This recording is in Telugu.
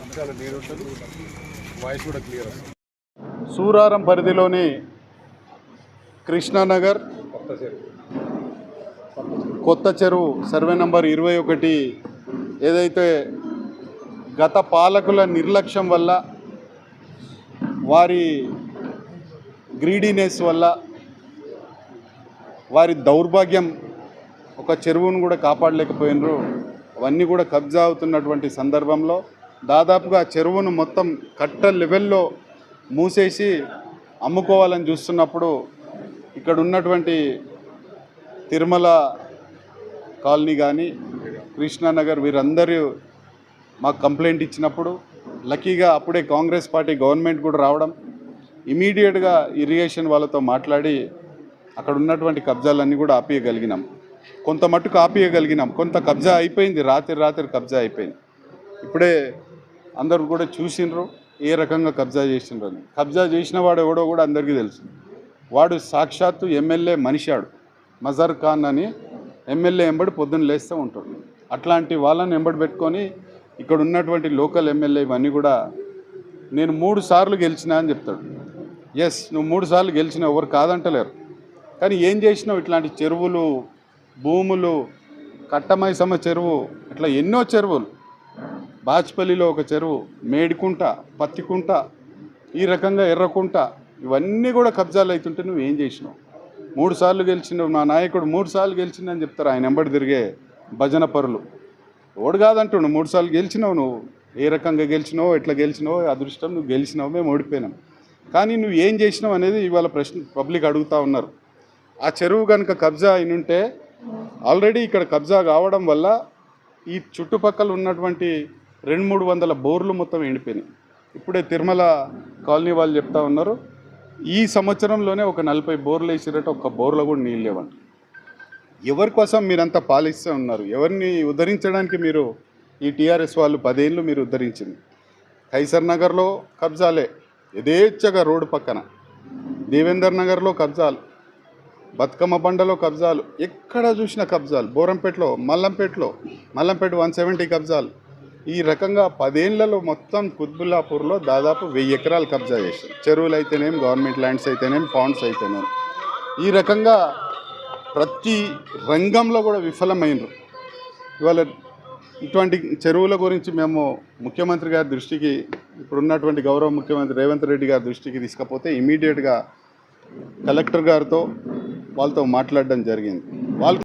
అంశాలు వాయిస్ కూడా క్లియర్ సూరారం పరిధిలోని కృష్ణానగర్ కొత్త చెరువు కొత్త చెరువు సర్వే నంబర్ ఇరవై ఒకటి. ఏదైతే గత పాలకుల నిర్లక్ష్యం వల్ల వారి గ్రీడీనెస్ వల్ల వారి దౌర్భాగ్యం ఒక చెరువును కూడా కాపాడలేకపోయినరు. అవన్నీ కూడా కబ్జా అవుతున్నటువంటి సందర్భంలో దాదాపుగా ఆ చెరువును మొత్తం కట్ట లెవెల్లో మూసేసి అమ్ముకోవాలని చూస్తున్నప్పుడు ఇక్కడ ఉన్నటువంటి తిరుమల కాలనీ కానీ కృష్ణానగర్ వీరందరూ మాకు కంప్లైంట్ ఇచ్చినప్పుడు లక్కీగా అప్పుడే కాంగ్రెస్ పార్టీ గవర్నమెంట్ కూడా రావడం ఇమీడియట్గా ఇరిగేషన్ వాళ్ళతో మాట్లాడి అక్కడ ఉన్నటువంటి కబ్జాలన్నీ కూడా ఆపేయగలిగినాం. కొంత మట్టుకు ఆపేయగలిగినాం. కొంత కబ్జా అయిపోయింది. రాత్రి రాత్రి కబ్జా అయిపోయింది. ఇప్పుడే అందరూ కూడా చూసిండ్రు. ఏ రకంగా కబ్జా చేసిండ్రు అని. కబ్జా చేసిన వాడు ఎవడో కూడా అందరికీ తెలుసు. వాడు సాక్షాత్తు ఎమ్మెల్యే మనిషాడు. మజర్ ఖాన్ అని ఎమ్మెల్యే ఎంబడి పొద్దున్న లేస్తూ ఉంటాడు. అట్లాంటి వాళ్ళని ఎంబడి పెట్టుకొని ఇక్కడ ఉన్నటువంటి లోకల్ ఎమ్మెల్యే ఇవన్నీ కూడా నేను మూడు సార్లు గెలిచినా అని చెప్తాడు. ఎస్ నువ్వు మూడు సార్లు గెలిచినావు ఎవరు కాదంటలేరు. కానీ ఏం చేసినావు ఇట్లాంటి చెరువులు భూములు కట్టమైసమ్మ చెరువు ఇట్లా ఎన్నో చెరువులు. బాచ్పల్లిలో ఒక చెరువు మేడికుంట పత్తికుంట ఈ రకంగా ఎర్రకుంట ఇవన్నీ కూడా కబ్జాలు అవుతుంటే నువ్వు ఏం చేసినావు? మూడు సార్లు గెలిచినావు నా నాయకుడు మూడు సార్లు గెలిచిందని చెప్తారు. ఆయన ఎంబడి తిరిగే భజన పరులు. ఓడు కాదంటుండు మూడు సార్లు గెలిచినావు నువ్వు. ఏ రకంగా గెలిచినావో ఎట్లా గెలిచినావో అదృష్టం నువ్వు గెలిచినావు మేము ఓడిపోయినాం. కానీ నువ్వు ఏం చేసినావు అనేది ఇవాళ ప్రశ్న పబ్లిక్ అడుగుతా ఉన్నారు. ఆ చెరువు కనుక కబ్జా అయినుంటే ఆల్రెడీ ఇక్కడ కబ్జా కావడం వల్ల ఈ చుట్టుపక్కల ఉన్నటువంటి రెండు మూడు వందల బోర్లు మొత్తం ఎండిపోయినాయి. ఇప్పుడే తిరుమల కాలనీ వాళ్ళు చెప్తా ఉన్నారు ఈ సంవత్సరంలోనే ఒక నలభై బోర్లు వేసిరట ఒక బోర్లో కూడా నీళ్ళు లేవంట. ఎవరి కోసం మీరంతా పాలిస్తూ ఉన్నారు? ఎవరిని ఉద్ధరించడానికి మీరు ఈ టీఆర్ఎస్ వాళ్ళు పదేళ్ళు మీరు ఉద్ధరించింది? కైసర్ నగర్లో కబ్జాలే యథేచ్ఛగా రోడ్డు పక్కన. దేవేందర్ నగర్లో కబ్జాలు. బతుకమ్మ బండలో కబ్జాలు ఎక్కడ చూసిన కబ్జాలు. బోరంపేటలో మల్లంపేటలో మల్లంపేట వన్ సెవెంటీ కబ్జాలు. ఈ రకంగా పదేళ్ళలో మొత్తం కుత్బుల్లాపూర్లో దాదాపు వెయ్యి ఎకరాలు కబ్జా చేశారు. చెరువులు అయితేనేం గవర్నమెంట్ ల్యాండ్స్ అయితేనేం పాండ్స్ అయితేనేం. ఈ రకంగా ప్రతి రంగంలో కూడా విఫలమైనరు ఇవాళ ఇటువంటి చెరువుల గురించి మేము ముఖ్యమంత్రి గారి దృష్టికి ఇప్పుడున్నటువంటి గౌరవ ముఖ్యమంత్రి రేవంత్ రెడ్డి గారి దృష్టికి తీసుకపోతే ఇమీడియట్గా కలెక్టర్ గారితో వాళ్ళతో మాట్లాడడం జరిగింది. వాళ్ళు